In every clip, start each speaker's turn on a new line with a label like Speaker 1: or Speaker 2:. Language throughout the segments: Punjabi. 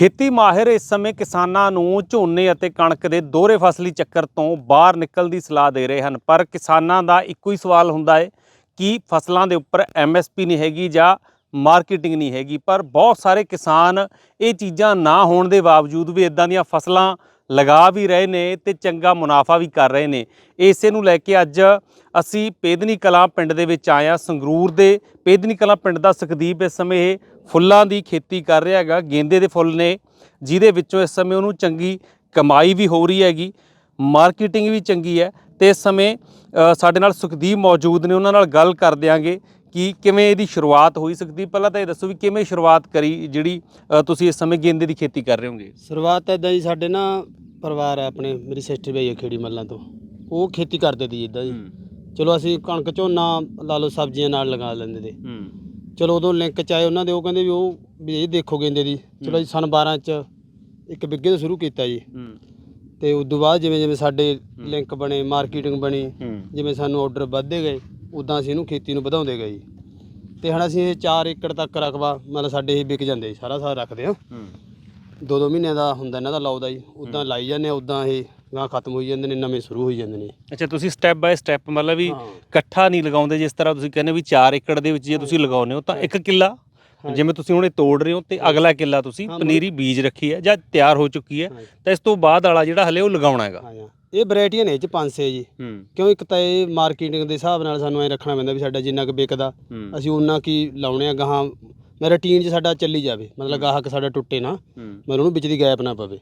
Speaker 1: ਖੇਤੀ ਮਾਹਿਰ ਇਸ ਸਮੇਂ ਕਿਸਾਨਾਂ ਨੂੰ ਝੋਨੇ ਅਤੇ ਕਣਕ ਦੇ ਦੋਹਰੇ ਫਸਲੀ ਚੱਕਰ ਤੋਂ ਬਾਹਰ ਨਿਕਲ ਦੀ ਸਲਾਹ ਦੇ ਰਹੇ ਹਨ। ਪਰ ਕਿਸਾਨਾਂ ਦਾ ਇੱਕੋ ਹੀ ਸਵਾਲ ਹੁੰਦਾ ਹੈ ਕਿ ਫਸਲਾਂ ਦੇ ਉੱਪਰ ਐਮਐਸਪੀ ਨਹੀਂ ਹੈਗੀ ਜਾਂ ਮਾਰਕੀਟਿੰਗ ਨਹੀਂ ਹੈਗੀ। ਪਰ ਬਹੁਤ ਸਾਰੇ ਕਿਸਾਨ ਇਹ ਚੀਜ਼ਾਂ ਨਾ ਹੋਣ ਦੇ ਬਾਵਜੂਦ ਵੀ ਇਦਾਂ ਦੀਆਂ ਫਸਲਾਂ ਲਗਾ ਵੀ ਰਹੇ ਨੇ ਤੇ ਚੰਗਾ ਮੁਨਾਫਾ ਵੀ ਕਰ ਰਹੇ ਨੇ। ਇਸੇ ਨੂੰ ਲੈ ਕੇ ਅੱਜ ਅਸੀਂ ਪੇਦਨੀ ਕਲਾਂ ਪਿੰਡ ਦੇ ਵਿੱਚ ਆਏ ਹਾਂ। ਸੰਗਰੂਰ ਦੇ ਪੇਦਨੀ ਕਲਾਂ ਪਿੰਡ ਦਾ ਸੁਖਦੀਪ ਇਸ ਸਮੇਂ ਇਹ ਫੁੱਲਾਂ ਦੀ ਖੇਤੀ ਕਰ ਰਿਹਾ ਹੈਗਾ ਗੇਂਦੇ ਦੇ ਫੁੱਲ ਨੇ ਜਿਹਦੇ ਵਿੱਚੋਂ ਇਸ ਸਮੇਂ ਉਹਨੂੰ ਚੰਗੀ ਕਮਾਈ ਵੀ ਹੋ ਰਹੀ ਹੈਗੀ ਮਾਰਕੀਟਿੰਗ ਵੀ ਚੰਗੀ ਹੈ ਤੇ ਇਸ ਸਮੇਂ ਸਾਡੇ ਨਾਲ ਸੁਖਦੀਪ ਮੌਜੂਦ ਨੇ ਉਹਨਾਂ ਨਾਲ ਗੱਲ ਕਰ ਦਿਆਂਗੇ ਕਿ ਕਿਵੇਂ ਇਹਦੀ ਸ਼ੁਰੂਆਤ ਹੋਈ ਸੁਖਦੀਪ ਪਹਿਲਾਂ ਤਾਂ ਇਹ ਦੱਸੋ ਵੀ ਕਿਵੇਂ ਸ਼ੁਰੂਆਤ ਕਰੀ ਜਿਹੜੀ ਤੁਸੀਂ ਇਸ ਸਮੇਂ ਗੇਂਦੇ ਦੀ ਖੇਤੀ ਕਰ ਰਹੇ ਹੋਗੇ?
Speaker 2: ਸ਼ੁਰੂਆਤ ਇਦਾਂ ਜੀ ਸਾਡੇ ਨਾ ਪਰਿਵਾਰ ਹੈ ਆਪਣੇ ਮੇਰੀ ਸਿਸਟਰ ਵੀ ਹੈ ਖੇੜੀ ਮੱਲਾਂ ਤੋਂ। ਉਹ ਖੇਤੀ ਕਰਦੇ ਸੀ ਜਿੱਦਾਂ ਜੀ। ਚਲੋ ਅਸੀਂ ਕਣਕ ਝੋਨਾ ਲਾ ਲਓ ਸਬਜ਼ੀਆਂ ਨਾਲ ਲਗਾ ਲੈਂਦੇ ਤੇ।
Speaker 1: ਹੂੰ।
Speaker 2: ਚਲੋ ਉਦੋਂ ਲਿੰਕ ਚ ਆਏ ਉਹਨਾਂ ਦੇ ਉਹ ਕਹਿੰਦੇ ਵੀ ਉਹ ਵੀ ਇਹ ਦੇਖੋ ਗੇਂਦੇ ਦੀ। ਚਲੋ ਜੀ ਸਨ 12 ਚ ਇੱਕ ਬਿੱਗੇ ਤੋਂ ਸ਼ੁਰੂ ਕੀਤਾ ਜੀ।
Speaker 1: ਹੂੰ।
Speaker 2: ਤੇ ਉਸ ਤੋਂ ਬਾਅਦ ਜਿਵੇਂ ਜਿਵੇਂ ਸਾਡੇ ਲਿੰਕ ਬਣੇ ਮਾਰਕੀਟਿੰਗ ਬਣੀ
Speaker 1: ਹੂੰ।
Speaker 2: ਜਿਵੇਂ ਸਾਨੂੰ ਆਰਡਰ ਵੱਧਦੇ ਗਏ ਉਦਾਂ ਅਸੀਂ ਇਹਨੂੰ ਖੇਤੀ ਨੂੰ ਵਧਾਉਂਦੇ ਗਏ ਜੀ। ਤੇ ਹੁਣ ਅਸੀਂ ਇਹ 4 ਏਕੜ ਤੱਕ ਰਕਬਾ ਮਤਲਬ ਸਾਡੇ ਇਹ ਵਿਕ ਜਾਂਦੇ ਜੀ ਸਾਰਾ ਸਾਰਾ ਰੱਖਦੇ ਆ
Speaker 1: ਹੂੰ।
Speaker 2: ਦੋ ਦੋ ਮਹੀਨਿਆਂ ਦਾ ਹੁੰਦਾ ਇਹਨਾਂ ਦਾ ਲਾਉਦਾ ਜੀ। ਉਦਾਂ ਲਾਈ ਜਾਂਦੇ ਆ ਉਦਾਂ ਇਹ ਗਾਂ ਖਤਮ ਹੋਈ ਜਾਂਦੇ ਨੇ ਨਵੇਂ ਸ਼ੁਰੂ ਹੋਈ ਜਾਂਦੇ ਨੇ।
Speaker 1: ਅੱਛਾ ਤੁਸੀਂ ਸਟੈਪ ਬਾਏ ਸਟੈਪ ਮਤਲਬ ਵੀ
Speaker 2: ਹਾਂ।
Speaker 1: ਇਕੱਠਾ ਨਹੀਂ ਲਗਾਉਂਦੇ ਜਿਸ ਤਰ੍ਹਾਂ ਤੁਸੀਂ ਕਹਿੰਦੇ ਵੀ 4 ਏਕੜ ਦੇ ਵਿੱਚ ਜੇ ਤੁਸੀਂ ਲਗਾਉਂਦੇ ਹੋ ਤਾਂ ਇੱਕ ਕਿੱਲਾ। ਜਿਵੇਂ ਤੁਸੀਂ ਹੁਣੇ ਤੋੜ ਰਹੇ ਹੋ ਤੇ ਅਗਲਾ ਕਿੱਲਾ ਤੁਸੀਂ
Speaker 2: ਹਾਂ,
Speaker 1: ਪਨੀਰੀ ਬੀਜ ਰੱਖੀ ਹੈ ਜਾਂ ਤਿਆਰ ਹੋ ਚੁੱਕੀ ਹੈ
Speaker 2: ਹਾਂ।
Speaker 1: ਤਾਂ ਇਸ ਤੋਂ ਬਾਅਦ ਵਾਲਾ ਜਿਹੜਾ ਹਲੇ ਉਹ ਲਗਾਉਣਾ ਹੈਗਾ।
Speaker 2: ਹਾਂ। ਇਹ ਵੈਰਾਈਟੀਆਂ ਨੇ ਇਹ ਚ ਪੰਜ ਛੇ ਜੀ।
Speaker 1: ਹੂੰ।
Speaker 2: ਕਿਉਂ ਇੱਕ ਤਾਂ ਇਹ ਮਾਰਕੀਟਿੰਗ ਦੇ ਹਿਸਾਬ ਨਾਲ ਸਾਨੂੰ ਐ ਰੱਖਣਾ ਪੈਂਦਾ ਵੀ ਸਾਡਾ ਜਿੰਨਾ ਕੁ ਵਿਕਦਾ
Speaker 1: ਹੂੰ।
Speaker 2: ਅਸੀਂ ਉਹਨਾਂ ਕੀ ਲਾਉਣੇ ਆ ਗਾਹਾਂ। ਮੈਂ ਰੂਟੀਨ 'ਚ ਸਾਡਾ ਚੱਲੀ ਜਾਵੇ। ਮਤਲਬ ਗਾਹਕ ਸਾਡਾ ਟੁੱਟੇ ਨਾ।
Speaker 1: ਹੂੰ।
Speaker 2: ਮਤਲਬ ਉਹਨੂੰ ਵਿੱਚ ਦੀ ਗੈਪ ਨਾ ਪਵੇ।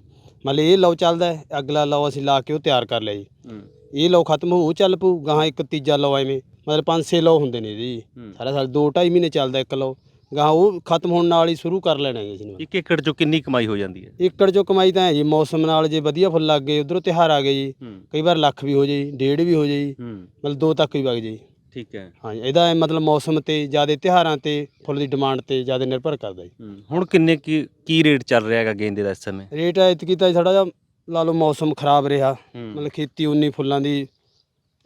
Speaker 2: ਮਤਲਬ ਇਹ ਲਓ ਚੱਲਦਾ ਹੈ, ਅਗਲਾ ਲਓ ਅਸੀਂ ਲਾ ਕੇ ਉਹ ਤਿਆਰ ਕਰ ਲਿਆ ਜੀ।
Speaker 1: ਹੂੰ।
Speaker 2: ਇਹ ਲਓ ਖਤਮ ਹੋ ਚੱਲ ਪਊ ਗਾਹਾਂ ਇੱਕ ਤੀਜਾ ਲਓ ਐਵੇਂ ਮਤਲਬ ਪੰਜ ਛੇ ਲਓ ਹੁੰਦੇ ਨੇ ਜੀ।
Speaker 1: ਹੂੰ।
Speaker 2: ਸਾਰਾ ਸਾਲ 2 2.5 ਮਹੀਨੇ ਚੱਲਦਾ ਇੱਕ ਲਓ। ਗਾਹਾਂ ਉਹ ਖਤਮ ਹੋਣ ਨਾਲ ਹੀ ਸ਼ੁਰੂ ਕਰ ਲੈਣਾ ਜੀ ਅਸੀਂ
Speaker 1: ਇੱਕ ਏਕੜ ਚੋਂ ਕਿੰਨੀ ਕਮਾਈ ਹੋ ਜਾਂਦੀ ਹੈ?
Speaker 2: ਏਕੜ ਚੋਂ ਕਮਾਈ ਤਾਂ ਹੈ ਜੀ ਮੌਸਮ ਨਾਲ ਜੇ ਵਧੀਆ ਫੁੱਲ ਲੱਗ ਗਏ ਉਧਰੋਂ ਤਿਉਹਾਰ ਆ ਗਏ ਜੀ।
Speaker 1: ਹੂੰ।
Speaker 2: ਕਈ ਵਾਰ ਲੱਖ ਵੀ ਹੋ ਜਾਏ ਜੀ, ਡੇਢ ਵੀ ਹੋ ਜਾਏ ਜੀ।
Speaker 1: ਹੂੰ।
Speaker 2: ਮਤਲਬ ਦੋ ਤੱਕ ਵੀ ਵਗ ਜਾਏ ਜੀ।
Speaker 1: ਠੀਕ ਹੈ।
Speaker 2: ਹਾਂਜੀ ਇਹਦਾ ਇਹ ਮਤਲਬ ਮੌਸਮ ਤੇ ਜ਼ਿਆਦਾ ਤਿਉਹਾਰਾਂ ਤੇ ਫੁੱਲ ਦੀ ਡਿਮਾਂਡ ਤੇ ਜ਼ਿਆਦਾ ਨਿਰਭਰ ਕਰਦਾ ਜੀ।
Speaker 1: ਹੂੰ ਹੁਣ ਕਿੰਨੇ ਕੀ ਕੀ ਰੇਟ ਚੱਲ ਰਿਹਾ ਹੈਗਾ ਗੇਂਦੇ ਦਾ ਇਸ ਸਮੇਂ?
Speaker 2: ਰੇਟ ਐਤਕੀ ਤਾਂ ਥੋੜਾ ਜਿਹਾ ਲਾ ਲਓ ਮੌਸਮ ਖਰਾਬ ਰਿਹਾ। ਮਤਲਬ ਖੇਤੀ ਉਨੀ ਫੁੱਲਾਂ ਦੀ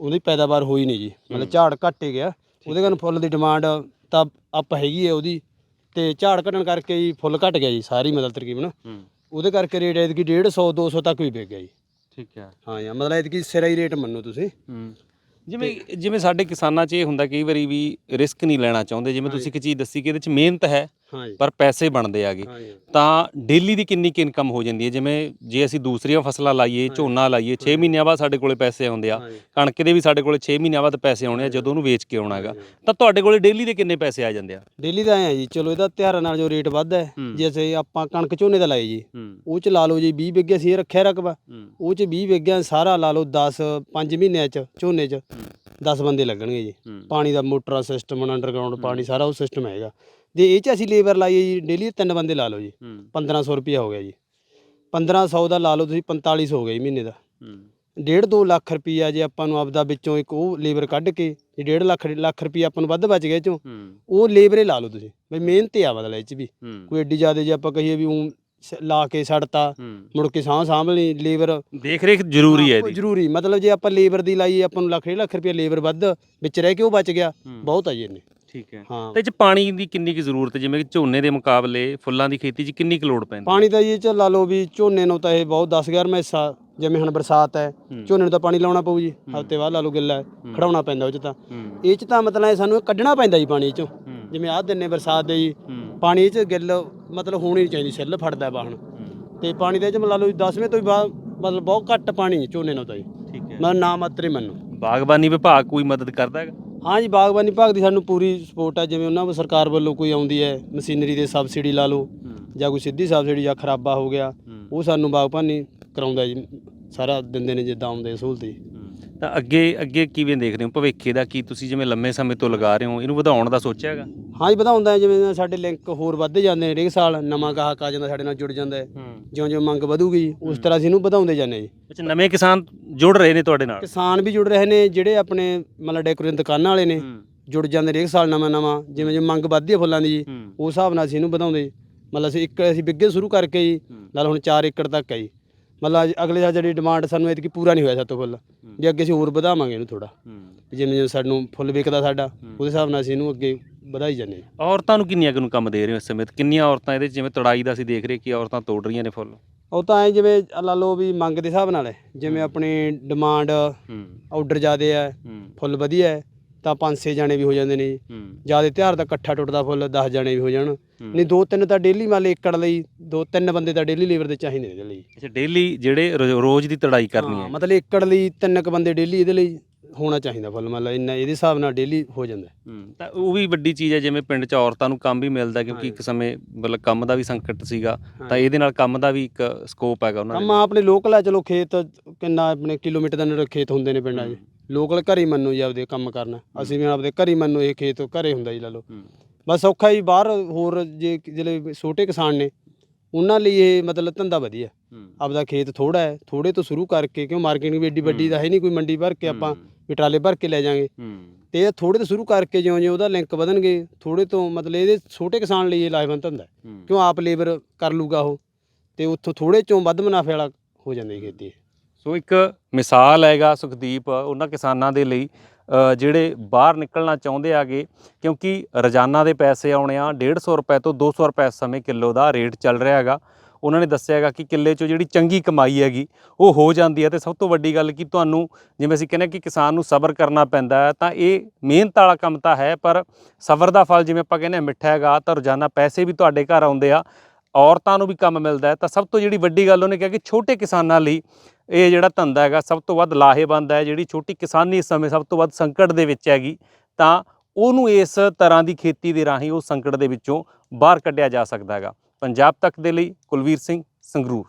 Speaker 2: ਉਹਦੀ ਪੈਦਾਵਾਰ ਹੋਈ ਨਹੀਂ ਜੀ। ਮਤਲਬ ਝਾੜ ਘੱਟ ਹੀ ਗਿਆ। ਉਹਦੇ ਕਾਰਨ ਫੁੱਲ ਦੀ ਡਿਮਾਂਡ ਤਾਂ ਅਪ ਹੈਗੀ ਹੈ ਉਹਦੀ। ਤੇ ਝਾੜ ਘਟਣ ਕਰਕੇ ਹੀ ਫੁੱਲ ਘਟ ਗਿਆ ਜੀ ਸਾਰੀ ਮਤਲਬ ਤਕਰੀਬਨ।
Speaker 1: ਹੂੰ।
Speaker 2: ਉਹਦੇ ਕਰਕੇ ਰੇਟ ਐਤਕੀ 150 200 ਤੱਕ ਵੀ ਵਿਕ ਗਿਆ ਜੀ।
Speaker 1: ਠੀਕ ਹੈ।
Speaker 2: ਹਾਂ ਜੀ ਮਤਲਬ ਐਤਕੀ ਸਿਰਾ ਹੀ ਰੇਟ ਮੰਨੋ ਤੁਸੀਂ।
Speaker 1: ਹੂੰ। ਜਿਵੇਂ ਜਿਵੇਂ ਸਾਡੇ ਕਿਸਾਨਾਂ 'ਚ ਇਹ ਹੁੰਦਾ ਕਈ ਵਾਰੀ ਵੀ ਰਿਸਕ ਨਹੀਂ ਲੈਣਾ ਚਾਹੁੰਦੇ ਜਿਵੇਂ ਤੁਸੀਂ ਇੱਕ ਚੀਜ਼ ਦੱਸੀ ਕਿ ਇਹਦੇ 'ਚ ਮਿਹਨਤ ਹੈ ਪਰ ਪੈਸੇ ਬਣਦੇ ਆਗੇ। ਤਾਂ ਡੇਲੀ ਦੀ ਕਿੰਨੀ ਕੁ ਇਨਕਮ ਹੋ ਜਾਂਦੀ ਹੈ? ਜਿਵੇਂ ਜੇ ਅਸੀਂ ਦੂਸਰੀਆਂ ਫਸਲਾਂ ਲਾਈਏ ਝੋਨਾ ਲਾਈਏ 6 ਮਹੀਨਿਆਂ ਬਾਅਦ ਸਾਡੇ ਕੋਲੇ ਪੈਸੇ ਆਉਂਦੇ ਆ। ਕਣਕ ਦੇ ਵੀ ਸਾਡੇ ਕੋਲੇ 6 ਮਹੀਨਿਆਂ ਬਾਅਦ ਪੈਸੇ ਆਉਣੇ ਆ ਜਦੋਂ ਉਹਨੂੰ ਵੇਚ ਕੇ ਆਉਣਾ ਹੈਗਾ। ਤਾਂ ਤੁਹਾਡੇ ਕੋਲੇ ਡੇਲੀ ਦੇ ਕਿੰਨੇ ਪੈਸੇ ਆ ਜਾਂਦੇ ਆ?
Speaker 2: ਡੇਲੀ ਦਾ ਆਏ ਆ ਜੀ ਚਲੋ ਇਹਦਾ ਤਿਉਹਾਰਾਂ ਨਾਲ ਜੋ ਰੇਟ ਵੱਧਦਾ। ਜੇ ਅਸੀਂ ਆਪਾਂ ਕਣਕ ਝੋਨੇ ਦਾ ਲਾਏ ਜੀ ਉਹ ਚ ਲਾ ਲਓ ਜੀ 20 ਵਿਗੇ ਇਹ ਰੱਖਿਆ ਰਕਬਾ। ਉਹ ਚ 20 ਵਿਗਿਆ ਸਾਰਾ ਲਾ ਲਓ 10 5 ਮਹੀਨਿਆਂ ਚ ਝੋਨੇ ਚ 10 ਬੰਦੇ ਲੱਗਣਗੇ ਜੀ। ਪਾਣੀ ਦਾ ਮੋਟਰ ਸਿਸਟਮ ਅੰਡਰਗਰਾਉਂਡ ਪਾਣੀ ਸਾਰਾ ਉਹ ਸਿਸਟਮ ਹੈਗਾ। ਜੇ ਇਹ ਚ ਅਸੀਂ ਲੇਬਰ ਲਾਈਏ ਜੀ ਡੇਲੀ ਤਿੰਨ ਬੰਦੇ ਲਾ ਲਓ ਜੀ।
Speaker 1: ਹੂੰ।
Speaker 2: 1500 ਰੁਪਿਆ ਹੋ ਗਿਆ ਜੀ। 1500 ਦਾ ਲਾ ਲਓ ਤੁਸੀਂ 4500 ਹੋ ਗਿਆ ਜੀ ਮਹੀਨੇ ਦਾ। ਡੇਢ 2 ਲੱਖ ਰੁਪਿਆ ਜੇ ਆਪਾਂ ਨੂੰ ਆਪਦਾ ਵਿੱਚੋਂ ਇੱਕ ਉਹ ਲੇਬਰ ਕੱਢ ਕੇ ਜੇ ਡੇਢ ਲੱਖ ਲੱਖ ਰੁਪਿਆ ਆਪਾਂ ਨੂੰ ਵੱਧ ਬਚ ਗਿਆ ਚੋਂ ਉਹ ਲੇਬਰੇ ਲਾ ਲਓ ਤੁਸੀਂ। ਬਈ ਮਿਹਨਤ ਆ ਮਤਲਬ ਇਹ ਚ ਵੀ। ਕੋਈ ਐਡੀ ਜ਼ਿਆਦਾ ਜੇ ਆਪਾਂ ਕਹੀਏ ਵੀ ਉਹ ਲਾ ਕੇ ਛੱਡਤਾ ਮੁੜ ਕੇ ਸਾਂਭ ਸਾਂਭ ਲਈ ਲੇਬਰ
Speaker 1: ਦੇਖ ਰੇਖ ਜ਼ਰੂਰੀ ਹੈ ਇਹਦੀ।
Speaker 2: ਜ਼ਰੂਰੀ। ਮਤਲਬ ਜੇ ਆਪਾਂ ਲੇਬਰ ਦੀ ਲਾਈਏ ਆਪਾਂ ਨੂੰ ਲੱਖ ਡੇਢ ਲੱਖ ਰੁਪਏ ਲੇਬਰ ਵੱਧ ਵਿੱਚ ਰਹਿ ਕੇ ਉਹ ਬਚ ਗਿਆ। ਬਹੁਤ ਆ ਜੀ ਇਹਨੇ
Speaker 1: ਠੀਕ ਹੈ।
Speaker 2: ਹਾਂ।
Speaker 1: ਤੇ ਇਹ ਚ ਪਾਣੀ ਦੀ ਕਿੰਨੀ ਕੁ ਜ਼ਰੂਰਤ ਹੈ? ਜਿਵੇਂ ਕਿ ਝੋਨੇ ਦੇ ਮੁਕਾਬਲੇ ਫੁੱਲਾਂ ਦੀ ਖੇਤੀ 'ਚ ਕਿੰਨੀ ਕੁ ਲੋੜ ਪੈਂਦੀ
Speaker 2: ਪਾਣੀ ਤਾਂ ਇਹ ਚ ਲਾ ਲਓ ਵੀ ਝੋਨੇ ਨੂੰ ਤਾਂ ਇਹ ਬਹੁਤ 10 11 ਹਿੱਸਾ ਜਿਵੇਂ ਹੁਣ ਬਰਸਾਤ ਹੈ
Speaker 1: ਹੂੰ।
Speaker 2: ਝੋਨੇ ਨੂੰ ਤਾਂ ਪਾਣੀ ਲਾਉਣਾ ਪਊ ਜੀ। ਹਫ਼ਤੇ ਬਾਅਦ ਲਾ ਲਓ ਗਿੱਲਾ ਹੈ, ਖੜਾਉਣਾ ਪੈਂਦਾ ਉਹ ਚ ਤਾਂ।
Speaker 1: ਹੂੰ।
Speaker 2: ਇਹ ਚ ਤਾਂ ਮਤਲਬ ਇਹ ਸਾਨੂੰ ਇਹ ਕੱਢਣਾ ਪੈਂਦਾ ਜੀ ਪਾਣੀ ਚੋਂ।
Speaker 1: ਹੂੰ।
Speaker 2: ਜਿਵੇਂ ਆਹ ਦਿਨੇ ਬਰਸਾਤ ਦੇ ਜੀ।
Speaker 1: ਹੂੰ।
Speaker 2: ਪਾਣੀ ਇਹ ਚ ਗਿੱਲ ਮਤਲਬ ਹੋਣੀ ਨਹੀਂ ਚਾਹੀਦੀ ਸਿੱਲ ਫੜਦਾ ਬਾਹਣ
Speaker 1: ਹੂੰ।
Speaker 2: ਤੇ ਪਾਣੀ ਦੇ ਚ ਲਾ ਲਓ 10ਵੇਂ ਤੋਂ ਵੀ ਬਾਅਦ ਮਤਲਬ ਬਹੁਤ ਘੱਟ ਪਾਣੀ ਝੋਨੇ ਨੂੰ ਤਾਂ ਜੀ।
Speaker 1: ਠੀਕ ਹੈ।
Speaker 2: ਮੈਂ ਨਾ ਮਾਤਰੇ ਮੰਨੋ।
Speaker 1: ਬਾਗਬਾਨੀ ਵਿਭਾਗ ਕੋਈ ਮਦਦ ਕਰਦਾ ਹੈਗਾ?
Speaker 2: ਹਾਂ ਜੀ ਬਾਗਬਾਨੀ ਵਿਭਾਗ ਦੀ ਸਾਨੂੰ ਪੂਰੀ ਸਪੋਰਟ ਹੈ ਜਿਵੇਂ ਉਹਨਾਂ ਵੱਲੋਂ ਸਰਕਾਰ ਵੱਲੋਂ ਕੋਈ ਆਉਂਦੀ ਹੈ ਮਸ਼ੀਨਰੀ ਦੇ ਸਬਸਿਡੀ ਲਾ ਲਓ ਜਾਂ ਕੋਈ ਸਿੱਧੀ ਸਬਸਿਡੀ ਜਾਂ ਖਰਾਬਾ ਹੋ ਗਿਆ ਉਹ ਸਾਨੂੰ ਬਾਗਬਾਨੀ ਕਰਾਉਂਦਾ ਜੀ ਸਾਰਾ ਦਿੰਦੇ ਨੇ ਜਿੱਦਾਂ ਆਉਂਦੇ ਸਹੂਲਤ ਜੀ।
Speaker 1: ਤਾਂ ਅੱਗੇ ਅੱਗੇ ਕਿਵੇਂ ਦੇਖਦੇ ਹੋ? ਭਵਿੱਖੇ ਦਾ ਕੀ? ਤੁਸੀਂ ਜਿਵੇਂ ਲੰਮੇ ਸਮੇਂ ਤੋਂ ਲਗਾ ਰਹੇ ਹੋ ਇਹਨੂੰ ਵਧਾਉਣ ਦਾ ਸੋਚਿਆ ਹੈਗਾ?
Speaker 2: ਹਾਂ ਜੀ ਵਧਾਉਂਦਾ ਜਿਵੇਂ ਸਾਡੇ ਲਿੰਕ ਹੋਰ ਵੱਧਦੇ ਜਾਂਦੇ ਨੇ ਹਰੇਕ ਸਾਲ ਨਵਾਂ ਗਾਹਕ ਆ ਜਾਂਦਾ ਸਾਡੇ ਨਾਲ ਜੁੜ ਜਾਂਦਾ ਹੈ।
Speaker 1: ਹੂੰ।
Speaker 2: ਜਿਉਂ ਜਿਉਂ ਮੰਗ ਵਧੂਗੀ ਉਸ ਤਰ੍ਹਾਂ ਅਸੀਂ ਇਹਨੂੰ ਵਧਾਉਂਦੇ ਜਾਂਦੇ ਜੀ।
Speaker 1: ਅੱਛਾ ਨਵੇਂ ਕਿਸਾਨ ਜੁੜ ਰਹੇ ਨੇ ਤੁਹਾਡੇ ਨਾਲ?
Speaker 2: ਕਿਸਾਨ ਵੀ ਜੁੜ ਰਹੇ ਨੇ ਜਿਹੜੇ ਆਪਣੇ ਮਤਲਬ ਡੈਕੋਰੇਸ਼ਨ ਦੁਕਾਨਾਂ ਵਾਲੇ ਨੇ
Speaker 1: ਹੂੰ।
Speaker 2: ਜੁੜ ਜਾਂਦੇ ਹਰੇਕ ਸਾਲ ਨਵਾਂ ਨਵਾਂ ਜਿਵੇਂ ਜਿਵੇਂ ਮੰਗ ਵੱਧਦੀ ਹੈ ਫੁੱਲਾਂ ਦੀ ਜੀ
Speaker 1: ਹੂੰ।
Speaker 2: ਉਸ ਹਿਸਾਬ ਨਾਲ ਅਸੀਂ ਇਹਨੂੰ ਵਧਾਉਂਦੇ ਮਤਲਬ ਅਸੀਂ ਇੱਕ ਅਸੀਂ ਬਿੱਗੇ ਸ਼ੁਰੂ ਕਰਕੇ ਜੀ
Speaker 1: ਹੂੰ।
Speaker 2: ਨਾਲ ਹੁਣ 4 ਏਕੜ ਤੱਕ ਹੈ ਜੀ। ਮਤਲਬ ਅੱਜ ਅਗਲੇ ਸਾਲ ਜਿਹੜੀ ਡਿਮਾਂਡ ਸਾਨੂੰ ਐਤਕੀ ਪੂਰਾ ਨਹੀਂ ਹੋਇਆ ਸਾਤੋਂ ਫੁੱਲ ਵੀ ਅੱਗੇ ਅਸੀਂ ਹੋਰ ਵਧਾਵਾਂਗੇ ਇਹਨੂੰ ਥੋੜਾ
Speaker 1: ਹੂੰ।
Speaker 2: ਜਿਵੇਂ ਜਿਵੇਂ ਸਾਨੂੰ ਫੁੱਲ ਵਿਕਦਾ ਸਾਡਾ ਉਹਦੇ ਹਿਸਾਬ ਨਾਲ ਅਸੀਂ ਇਹਨੂੰ ਅੱਗੇ ਵਧਾਈ ਜਾਂਦੇ ਜੀ।
Speaker 1: ਔਰਤਾਂ ਨੂੰ ਕਿੰਨੀਆਂ ਕੁ ਨੂੰ ਕੰਮ ਦੇ ਰਹੇ ਹੋ ਇਸ ਸਮੇਂ? ਕਿੰਨੀਆਂ ਔਰਤਾਂ ਇਹਦੇ 'ਚ? ਜਿਵੇਂ ਤੜਾਈ ਦਾ ਅਸੀਂ ਦੇਖ ਰਹੇ ਕਿ ਔਰਤਾਂ ਤੋੜ ਰਹੀਆਂ ਨੇ ਫੁੱਲ
Speaker 2: ਉਹ ਤਾਂ ਐ ਜਿਵੇਂ ਲਾ ਲਓ ਵੀ ਮੰਗ ਦੇ ਹਿਸਾਬ ਨਾਲ ਹੈ। ਜਿਵੇਂ ਆਪਣੀ ਡਿਮਾਂਡ
Speaker 1: ਹੂੰ।
Speaker 2: ਆਰਡਰ ਜ਼ਿਆਦੇ ਹੈ
Speaker 1: ਹੂੰ।
Speaker 2: ਫੁੱਲ ਵਧੀਆ ਹੈ। ਤਾਂ ਪੰਜ ਛੇ ਜਾਣੇ ਵੀ ਹੋ ਜਾਂਦੇ ਨੇ ਜਿਆਦੇ ਤਿਉਹਾਰ ਦਾ ਇਕੱਠਾ ਟੁੱਟਦਾ ਫੁੱਲ 10 ਜਾਣੇ ਵੀ ਹੋ ਜਾਣ। ਨਹੀਂ ਦੋ ਤਿੰਨ ਤਾਂ ਡੇਲੀ ਮੰਨ ਏਕੜ ਲਈ ਦੋ ਤਿੰਨ ਬੰਦੇ ਤਾਂ ਡੇਲੀ ਲੇਬਰ ਦੇ ਚਾਹੀਦੇ ਨੇ ਇਹਦੇ ਲਈ।
Speaker 1: ਅੱਛਾ ਡੇਲੀ ਜਿਹੜੇ ਰੋਜ਼ ਦੀ ਤੜਾਈ ਕਰਨੀ
Speaker 2: ਹਾਂ, ਮਤਲਬ ਏਕੜ ਲਈ ਤਿੰਨ ਕ ਬੰਦੇ ਡੇਲੀ ਇਹਦੇ ਲਈ ਹੋਣਾ ਚਾਹੀਦਾ ਫੁੱਲ ਮੰਨ ਲਓ ਇੰਨਾ ਇਹਦੇ ਹਿਸਾਬ ਨਾਲ ਡੇਲੀ ਹੋ ਜਾਂਦਾ।
Speaker 1: ਤਾਂ ਉਹ ਵੀ ਵੱਡੀ ਚੀਜ਼ ਹੈ ਜਿਵੇਂ ਪਿੰਡ 'ਚ ਔਰਤਾਂ ਨੂੰ ਕੰਮ ਵੀ ਮਿਲਦਾ ਕਿਉਂਕਿ। ਇੱਕ ਸਮੇਂ ਮਤਲਬ ਕੰਮ ਦਾ ਵੀ ਸੰਕਟ ਸੀਗਾ ਤਾਂ। ਇਹਦੇ ਨਾਲ ਕੰਮ ਦਾ ਵੀ ਇੱਕ ਸਕੋਪ ਹੈਗਾ ਉਹਨਾਂ
Speaker 2: ਕੰਮ
Speaker 1: ਦੇ
Speaker 2: ਆਪਣੇ ਲੋਕਲ ਹੈ ਚਲੋ ਖੇਤ ਕਿੰਨਾ ਆਪਣੇ ਕਿਲੋਮੀਟਰ ਦਾ ਨੇੜੇ ਖੇਤ ਹੁੰਦੇ ਨੇ ਪਿੰਡਾਂ 'ਚ। ਲੋਕਲ ਘਰੇ ਮੰਨੋ ਜੀ ਆਪਦੇ ਕੰਮ ਕਰਨਾ। ਅਸੀਂ ਵੀ ਆਪਦੇ ਘਰੇ ਮੰਨੋ ਇਹ ਖੇਤ ਘਰੇ ਹੁੰਦਾ ਜੀ ਲਾ ਲਓ। ਬਸ ਔਖਾ ਹੀ ਬਾਹਰ ਹੋਰ ਜੇ ਜਿਹੜੇ ਛੋਟੇ ਕਿਸਾਨ ਨੇ ਉਹਨਾਂ ਲਈ ਇਹ ਮਤਲਬ ਧੰਦਾ ਵਧੀਆ। ਆਪਦਾ ਖੇਤ ਥੋੜਾ ਹੈ ਥੋੜੇ ਤੋਂ ਸ਼ੁਰੂ ਕਰਕੇ ਕਿਉਂ ਮਾਰਕੀਟਿੰਗ ਵੀ ਏਡੀ ਵੱਡੀ ਤਾਂ ਹੈ ਨਹੀਂ ਕੋਈ ਮੰਡੀ ਭਰ ਕੇ ਆਪਾਂ ਵੀ ਟਰਾਲੇ ਭਰ ਕੇ ਲੈ ਜਾਾਂਗੇ ਤੇ ਇਹ ਥੋੜੇ ਤੋਂ ਸ਼ੁਰੂ ਕਰਕੇ ਜਿਉਂ ਜਿਉਂ ਉਹਦਾ ਲਿੰਕ ਵਧਣਗੇ ਥੋੜੇ ਤੋਂ ਮਤਲਬ ਇਹਦੇ ਛੋਟੇ ਕਿਸਾਨ ਲਈ ਇਹ ਲਾਹੇਵੰਦ ਧੰਦਾ। ਕਿਉਂ ਆਪ ਲੇਬਰ ਕਰ ਲੂਗਾ ਉਹ ਤੇ ਉੱਥੋਂ ਥੋੜੇ ਚੋਂ ਵੱਧ ਮੁਨਾਫੇ ਵਾਲਾ ਹੋ ਜਾਂਦੀ ਖੇਤੀ
Speaker 1: ਸੋ ਇੱਕ ਮਿਸਾਲ ਹੈਗਾ ਸੁਖਦੀਪ ਉਹਨਾਂ ਕਿਸਾਨਾਂ ਦੇ ਲਈ ਜਿਹੜੇ ਬਾਹਰ ਨਿਕਲਣਾ ਚਾਹੁੰਦੇ ਆਗੇ ਕਿਉਂਕਿ ਰੋਜ਼ਾਨਾ ਦੇ ਪੈਸੇ ਆਉਣੇ ਆ 150 ਰੁਪਏ ਤੋਂ 200 ਰੁਪਏ ਸਮੇਂ ਕਿਲੋ ਦਾ ਰੇਟ ਚੱਲ ਰਿਹਾ ਹੈਗਾ। ਉਹਨਾਂ ਨੇ ਦੱਸਿਆ ਹੈਗਾ ਕਿ ਕਿੱਲੇ 'ਚੋਂ ਜਿਹੜੀ ਚੰਗੀ ਕਮਾਈ ਹੈਗੀ, ਉਹ ਹੋ ਜਾਂਦੀ ਹੈ। ਤੇ ਸਭ ਤੋਂ ਵੱਡੀ ਗੱਲ ਕਿ ਤੁਹਾਨੂੰ ਜਿਵੇਂ ਅਸੀਂ ਕਹਿੰਦੇ ਕਿ ਕਿਸਾਨ ਨੂੰ ਸਬਰ ਕਰਨਾ ਪੈਂਦਾ ਹੈ, ਤਾਂ ਇਹ ਮਿਹਨਤ ਵਾਲਾ ਕੰਮ ਤਾਂ ਹੈ, ਪਰ ਸਬਰ ਦਾ ਫਲ ਜਿਵੇਂ ਆਪਾਂ ਕਹਿੰਦੇ ਹਾਂ ਮਿੱਠਾ ਹੈਗਾ, ਤਾਂ ਰੋਜ਼ਾਨਾ ਪੈਸੇ ਵੀ ਤੁਹਾਡੇ ਘਰ ਆਉਂਦੇ ਆ, ਔਰਤਾਂ ਨੂੰ ਵੀ ਕੰਮ ਮਿਲਦਾ ਹੈ। ਤਾਂ ਸਭ ਤੋਂ ਜਿਹੜੀ ਵੱਡੀ ਗੱਲ ਉਹਨੇ ਕਿਹਾ ਕਿ ਛੋਟੇ ਕਿਸਾਨਾਂ ਲਈ ਇਹ ਜਿਹੜਾ ਧੰਦਾ ਹੈਗਾ ਸਭ ਤੋਂ ਵੱਧ ਲਾਹੇਵੰਦ ਹੈ, ਜਿਹੜੀ ਛੋਟੀ ਕਿਸਾਨੀ ਇਸ ਸਮੇਂ ਸਭ ਤੋਂ ਵੱਧ ਸੰਕਟ ਦੇ ਵਿੱਚ ਹੈਗੀ, ਤਾਂ ਉਹਨੂੰ ਇਸ ਤਰ੍ਹਾਂ ਦੀ ਖੇਤੀ ਦੇ ਰਾਹੀਂ ਉਹ ਸੰਕਟ ਦੇ ਵਿੱਚੋਂ ਬਾਹਰ ਕੱਢਿਆ ਜਾ ਸਕਦਾ ਹੈਗਾ। ਪੰਜਾਬ ਤੱਕ ਦੇ ਲਈ ਕੁਲਵੀਰ ਸਿੰਘ ਸੰਗਰੂਰ।